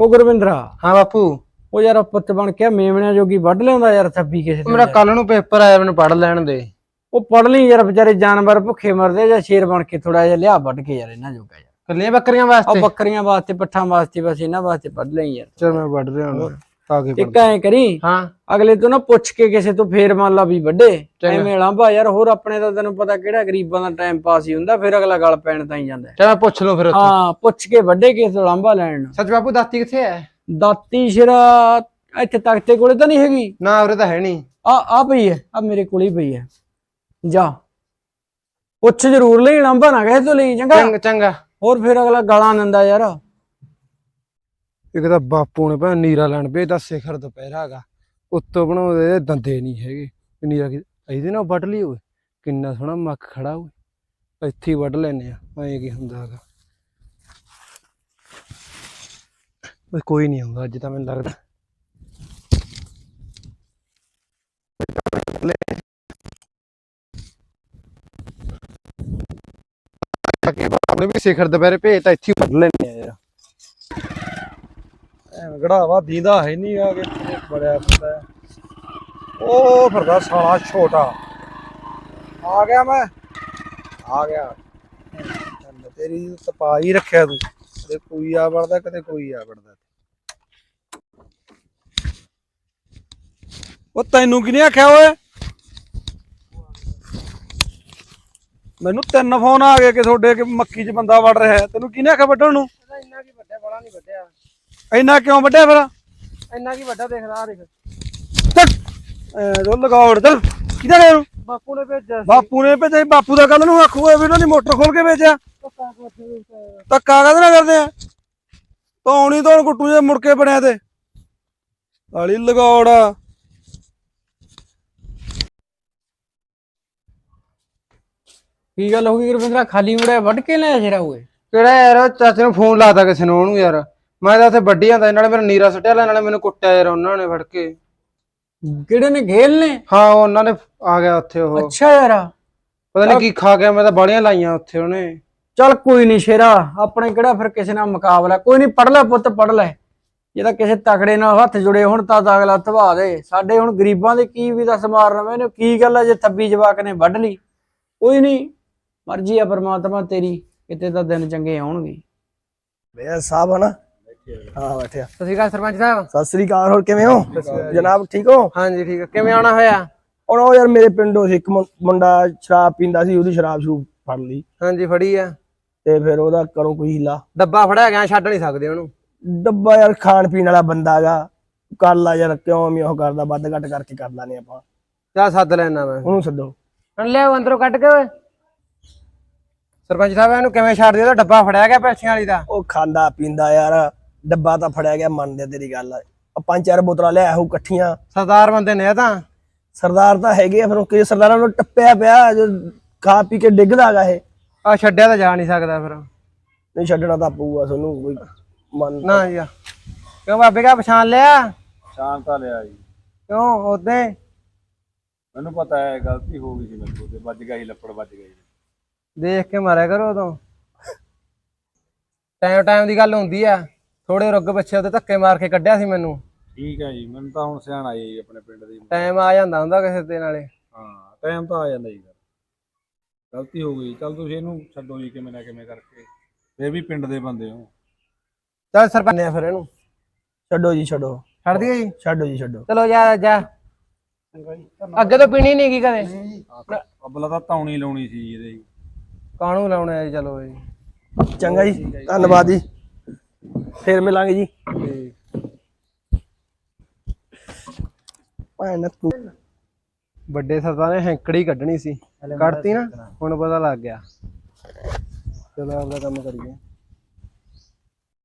ਉਹ ਗੁਰਵਿੰਦਰਾ। ਹਾਂ ਬਾਪੂ। ਉਹ ਯਾਰ ਪੁੱਤ ਬਣ ਕੇ ਮੇਮਣਿਆਂ ਜੋਗੀ ਵੱਢ ਲਿਆਉਂਦਾ ਯਾਰ ਥੱਬੀ ਕਿਸੇ ਮੇਰਾ ਕੱਲ ਨੂੰ ਪੇਪਰ ਆਇਆ ਮੈਨੂੰ ਪੜ ਲੈਣ ਦੇ। ਉਹ ਪੜ ਲਈ ਯਾਰ ਵਿਚਾਰੇ ਜਾਨਵਰ ਭੁੱਖੇ ਮਰਦੇ ਜਾਂ ਸ਼ੇਰ ਬਣ ਕੇ ਥੋੜਾ ਜਿਹਾ ਲਿਆ ਵੱਢ ਕੇ ਯਾਰ ਇਹਨਾਂ ਜੋਗਾ ਯਾਰ। ਕੱਲੀਆਂ ਬੱਕਰੀਆਂ ਵਾਸਤੇ? ਬੱਕਰੀਆਂ ਵਾਸਤੇ ਪੱਠਾਂ ਵਾਸਤੇ ਬਸ ਇਹਨਾਂ ਵਾਸਤੇ ਵੱਢ ਲਈ ਯਾਰ। ਚਲ ਮੈਂ ਵੱਢ ਰਿਹਾ ਹਾਂ ਤਾਂ ਕੇ ਇੱਕ ਐ ਕਰੀ ਹਾਂ। ਅਗਲੇ ਤੋਂ ਨਾ ਪੁੱਛ ਕੇ ਕਿਸੇ ਤੋਂ ਫੇਰ ਮੰਨ ਲਾ ਵੀ ਵੱਡੇ। ਚੰਗਾ। ਐਵੇਂ ਲਾਂਭਾ ਯਾਰ ਹੋਰ ਆਪਣੇ ਤਾਂ ਤੈਨੂੰ ਪਤਾ ਕਿਹੜਾ ਗਰੀਬਾਂ ਦਾ ਟਾਈਮ ਪਾਸ ਹੀ ਹੁੰਦਾ ਫਿਰ ਅਗਲਾ ਗੱਲ ਪੈਣ ਤਾਂ ਹੀ ਜਾਂਦਾ। ਹੈ। ਚਲ ਮੈਂ ਪੁੱਛ ਲਵਾਂ ਫਿਰ ਉੱਥੇ। ਹਾਂ ਪੁੱਛ ਕੇ ਵੱਡੇ ਕਿਸੇ ਤੋਂ ਲਾਂਭਾ ਲੈਣ। ਨੂੰ। ਸੱਚ ਬਾਪੂ ਦਾਤੀ ਕਿੱਥੇ ਹੈ ਦਾਤੀ ਸ਼ਰਾ ਇੱਥੇ ਤਖਤੇ ਕੋਲੇ ਤਾਂ ਨਹੀਂ ਹੈਗੀ? ਨਾ ਉਰੇ ਤਾਂ ਹੈ ਨਹੀਂ। ਆ ਆ ਪਈ ਹੈ ਆ ਮੇਰੇ ਕੋਲ ਹੀ ਪਈ ਹੈ ਜਾ। ਪੁੱਛ ਜ਼ਰੂਰ ਲਈ ਲਾਂਭਾ ਨਾ ਕਿਸੇ ਤੋਂ ਲਈ ਚੰਗਾ। ਚੰਗਾ ਚੰਗਾ। ਹੋਰ ਫਿਰ ਅਗਲਾ ਗਾਲਾਂ ਦਿੰਦਾ ਯਾਰ। ਇੱਕ ਤਾਂ ਬਾਪੂ ਨੇ ਭੈਣ ਨੀਰਾ ਲੈਣ ਵੇ ਤਾਂ ਸਿਖਰ ਦੁਪਹਿਰਾ ਹੈਗਾ। ਉੱਤੋਂ ਬਣਾਉਂਦੇ ਇਹਦੇ ਦੰਦੇ ਨਹੀਂ ਹੈਗੇ। ਵੀ ਨੀਰਾ ਕੀ ਇਹਦੇ ਨਾਲ ਵੱਢ ਲਈ ਓਏ, ਕਿੰਨਾ ਸੋਹਣਾ ਮੱਖ ਖੜਾ ਓਏ। ਇੱਥੇ ਹੀ ਵੱਢ ਲੈਨੇ ਆ, ਐਂ ਕੀ ਹੁੰਦਾ ਹੈਗਾ। ਓਏ ਕੋਈ ਨਹੀਂ ਆਉਂਦਾ, ਅੱਜ ਤਾਂ ਮੈਨੂੰ ਲੱਗਦਾ। ਕਿ ਬਾਪੂ ਵੀ ਸਿਖਰ ਦੁਪਹਿਰੇ ਭੇਜ ਤਾਂ ਇੱਥੇ ਹੀ ਵੱਢ ਲੈਨੇ ਆ ਯਾਰ। ਗੜਾਵਾ ਦੀਂਦਾ ਹੈ ਨਹੀਂ ਆ ਕੇ ਬੜਿਆ ਫਿਰਦਾ ਉਹ ਫਿਰਦਾ ਸਾਲਾ ਛੋਟਾ। ਆ ਗਿਆ ਮੈਂ। ਆ ਗਿਆ। ਤੇਰੀ ਤਪਾ ਹੀ ਰੱਖਿਆ ਤੂੰ। ਕਦੇ ਕੋਈ ਆ ਵੜਦਾ ਕਦੇ ਕੋਈ ਆ ਵੜਦਾ। ਉਹ ਤੈਨੂੰ ਕਿਹਨੇ ਆਖਿਆ ਓਏ? ਮੈਨੂੰ ਤਿੰਨ ਫੋਨ ਆ ਗਏ ਕਿ ਤੁਹਾਡੇ ਕਿ ਮੱਕੀ 'ਚ ਬੰਦਾ ਵੜ ਰਿਹਾ ਤੈਨੂੰ ਕਿਨੇ ਆਖਿਆ ਵੱਢਣ ਨੂੰ? ਇੰਨਾ ਕੀ ਵੱਡਾ ਬੜਾ ਨਹੀਂ ਵੱਡਿਆ ਇੰਨਾ ਕਿਉਂ ਵੱਢਿਆ ਫਿਰ? ਇੰਨਾ ਕੀ ਵੱਡਾ ਦੇਖਦਾ ਆ ਦੇਖ। ਰੋਲ ਲਗਾਉੜ ਚੱਲ। ਕਿਹਦਾ ਗਿਆ ਉਹਨੂੰ? ਬਾਪੂ ਨੇ ਭੇਜਿਆ ਬਾਪੂ ਨੇ ਭੇਜਿਆ ਸੀ, ਬਾਪੂ ਦਾ ਕੱਲ ਨੂੰ ਆਖੂਗਾ ਵੀ ਉਹਨਾਂ ਦੀ ਮੋਟਰ ਖੋਲ ਕੇ ਵੇਚਿਆ ਧੱਕਾ ਕਾਹਦੇ ਨਾਲ ਕਰਦੇ ਆ? ਧੌਣੀ ਧੌਣ ਕੁੱਟੂ ਜੇ ਮੁੜ ਕੇ ਬਣਿਆ ਤੇ। ਕਾਲੀ ਲਗਾਉੜ। ਕੀ ਗੱਲ ਹੋ ਗਈ ਗੁਰਵਿੰਦਰਾ? ਖਾਲੀ ਮੁੜਿਆ ਵੱਢ ਕੇ ਲਿਆ ਸ਼ੇਰਾ ਓਏ ਕਿਹੜਾ ਯਾਰ ਉਹ ਚਾਚੇ ਨੂੰ ਫੋਨ ਲਾਤਾ ਕਿਸੇ ਨੂੰ ਉਹਨੂੰ ਯਾਰ। ਮੈਂ ਤਾਂ ਉੱਥੇ ਵੱਡੀ ਜਾਂਦਾ ਨਾਲੇ ਮੇਰਾ ਨੀਰਾ ਸੁੱਟਿਆ ਲੈ ਨਾਲੇ ਮੈਨੂੰ ਕੁੱਟਿਆ ਯਾਰ ਉਹਨਾਂ ਨੇ ਫੜ ਕੇ। ਕਿਹੜੇ ਨੇ ਘੇਲ ਨੇ? ਹਾਂ ਉਹ ਉਹਨਾਂ ਨੇ ਆ ਗਿਆ ਉੱਥੇ ਉਹ। ਅੱਛਾ ਯਾਰ। ਪਤਾ ਨਹੀਂ ਕੀ ਖਾ ਗਿਆ ਮੈਂ ਤਾਂ ਬਾਲੀਆਂ ਲਾਈਆਂ ਉੱਥੇ ਉਹਨੇ। ਚੱਲ ਕੋਈ ਨਹੀਂ ਸ਼ੇਰਾ ਆਪਣੇ ਕਿਹੜਾ ਫਿਰ ਕਿਸੇ ਨਾਲ ਮੁਕਾਬਲਾ? ਕੋਈ ਨਹੀਂ ਪੜ ਲੈ ਪੁੱਤ ਪੜ ਲੈ। ਜੇ ਤਾਂ ਕਿਸੇ ਤਕੜੇ ਨਾਲ ਹੱਥ ਜੁੜੇ ਹੁਣ ਤਾਂ ਤਾਂ ਅਗਲਾ ਧਵਾ ਦੇ। ਸਾਡੇ ਹੁਣ ਗਰੀਬਾਂ ਦੇ ਕੀ ਵੀ ਦੱਸ ਮਾਰ ਰਵੇਂ ਨੇ ਕੀ ਗੱਲ ਆ ਜੇ ਥੱਬੀ ਜਵਾਕ ਨੇ ਵੱਢ ਲਈ? ਕੋਈ ਨਹੀਂ ਮਰਜ਼ੀ ਆ ਪਰਮਾਤਮਾ ਤੇਰੀ ਕਿਤੇ ਤਾਂ ਦਿਨ ਚੰਗੇ ਆਉਣਗੇ। ਬੇ ਸਾਹਿਬ ਹਨਾ ਹਾਂ ਬੈਠਿਆ ਸਤਿ ਸ਼੍ਰੀ ਅਕਾਲ ਸਰਪੰਚ ਸਾਹਿਬ। ਸਤਿ ਸ੍ਰੀ ਅਕਾਲ ਹੋਰ ਕਿਵੇਂ ਹੋ? ਜਨਾਬ ਠੀਕ ਹੋ? ਹਾਂਜੀ ਠੀਕ ਹੈ ਕਿਵੇਂ ਆਉਣਾ ਹੋਇਆ? ਹੁਣ ਉਹ ਯਾਰ ਮੇਰੇ ਪਿੰਡੋਂ ਸੀ ਇੱਕ ਮੁੰ- ਮੁੰਡਾ ਸ਼ਰਾਬ ਪੀਂਦਾ ਸੀ ਉਹਦੀ ਸ਼ਰਾਬ ਸ਼ਰੂਬ ਫੜ ਲਈ। ਹਾਂਜੀ ਫੜੀ ਆ। ਤੇ ਫਿਰ ਉਹਦਾ ਕਰੋ ਕੋਈ ਹੀਲਾ। ਡੱਬਾ ਫੜਿਆ ਗਿਆ ਛੱਡ ਨਹੀਂ ਸਕਦੇ ਉਹਨੂੰ। ਡੱਬਾ ਯਾਰ ਖਾਣ ਪੀਣ ਵਾਲਾ ਬੰਦਾ ਗਾ ਕਰ ਲਾ ਯਾਰ ਕਿਉਂ ਮੈਂ ਉਹ ਕਰਦਾ ਵੱਧ ਘੱਟ ਕਰਕੇ ਕਰ ਲਾਨੇ ਆਪਾਂ। ਜਾ ਸੱਦ ਲੈਣਾ ਮੈਂ। ਉਹਨੂੰ ਸੱਦੋ। ਹੁਣ ਲਿਆਓ ਅੰਦਰੋਂ ਕੱਢ ਕੇ ਓਏ। ਸਰਪੰਚ ਸਾਹਿਬ ਇਹਨੂੰ ਕਿਵੇਂ ਛੱਡ ਦਿਓ ਡੱਬਾ ਫੜਿਆ ਗਿਆ ਪੈਸਿਆਂ ਵਾਲੀ ਦਾ। ਉਹ ਖਾਂਦਾ ਪੀਂਦਾ ਯਾਰ। ਡੱਬਾ ਤਾਂ ਫੜਿਆ ਗਿਆ ਮੰਨਦੇ ਤੇਰੀ ਗੱਲ ਆ। ਪੰਜ ਚਾਰ ਬੋਤਲਾਂ ਲਿਆ ਉਹ ਇਕੱਠੀਆਂ। ਸਰਦਾਰ ਬੰਦੇ ਨੇ ਇਹ ਤਾਂ। ਸਰਦਾਰ ਤਾਂ ਹੈਗੇ ਆ ਫਿਰ ਉਹ ਕਿ ਸਰਦਾਰਾਂ ਨੂੰ ਟੱਪਿਆ ਪਿਆ ਜੋ ਖਾ ਪੀ ਕੇ ਡਿੱਗਦਾ ਇਹ। ਆ ਛੱਡਿਆ ਤਾਂ ਜਾ ਨਹੀਂ ਸਕਦਾ ਫਿਰ। ਨਹੀਂ ਛੱਡਣਾ ਤਾਂ ਪਊਗਾ ਤੁਹਾਨੂੰ ਕੋਈ ਮਨ ਨਾ ਜੀ। ਕਿਉਂ ਬਾਬੇ ਕਾ ਪਛਾਣ ਲਿਆ? ਸ਼ਾਂਤਾ ਲਿਆ ਜੀ। ਕਿਉਂ ਉਹਦੇ? ਮੈਨੂੰ ਪਤਾ ਹੈ ਗਲਤੀ ਹੋ ਗਈ ਸੀ ਮੇਰੇ ਕੋਲ ਤੇ ਵੱਜ ਗਿਆ ਸੀ ਲੱਪੜ ਵੱਜ ਗਿਆ ਜੀ। ਦੇਖ ਕੇ ਮਾਰਿਆ ਕਰੋ ਉਦੋਂ। ਟਾਈਮ ਟਾਈਮ ਦੀ ਗੱਲ ਹੁੰਦੀ ਆ। ਥੋੜੇ ਰੁੱਗ ਪਿੱਛੇ ਉਹਦੇ ਧੱਕੇ ਮਾਰ ਕੇ ਕੱਢਿਆ ਸੀ ਮੈਨੂੰ। ਠੀਕ ਹੈ ਜੀ ਮੈਨੂੰ ਤਾਂ ਹੁਣ ਸਿਆਣ ਆਈ ਜੀ ਆਪਣੇ ਪਿੰਡ ਦੀ। ਟਾਈਮ ਆ ਜਾਂਦਾ ਹੁੰਦਾ ਕਿਸੇ ਦੇ ਨਾਲੇ। ਹਾਂ ਟਾਈਮ ਤਾਂ ਆ ਜਾਂਦਾ ਜੀ ਗਲਤੀ ਹੋ ਗਈ ਚਲ ਤੁਸੀਂ ਇਹਨੂੰ ਛੱਡੋ ਜੀ ਕਿਵੇਂ ਨਾ ਕਿਵੇਂ ਕਰਕੇ। ਫਿਰ ਵੀ ਪਿੰਡ ਦੇ ਬੰਦੇ ਹੋ। ਚੱਲ ਸਰਪੰਚ ਨੇ ਫਿਰ ਇਹਨੂੰ। ਛੱਡੋ ਜੀ ਛੱਡੋ। ਛੱਡ ਦਈਏ ਜੀ? ਛੱਡੋ ਜੀ ਛੱਡੋ। ਚਲੋ ਜਾ ਜਾ। ਅੱਗੇ ਤੋਂ ਪੀਣੀ ਨਹੀਂ ਕੀ ਕਦੇ। ਅਬਲਾ ਤਾਂ ਤੌਣੀ ਲਾਉਣੀ ਸੀ ਜੀ ਇਹਦੇ। ਜੀ ਕਾਣੂ ਲਾਉਣਾ ਚਲੋ ਜੀ। ਚੰਗਾ ਜੀ ਧੰਨਵਾਦ ਜੀ। ਫੇਰ ਮਿਲਾਂਗੇ ਜੀ। ਭਾਣ ਤੂੰ ਵੱਡੇ ਸਰਦਾਰ ਨੇ ਹੈਂਕੜੀ ਕੱਢਣੀ ਸੀ। ਕੱਢਤੀ ਨਾ ਹੁਣ ਪਤਾ ਲੱਗ ਗਿਆ। ਚਲੋ ਆਪਦਾ ਕੰਮ ਕਰੀਏ।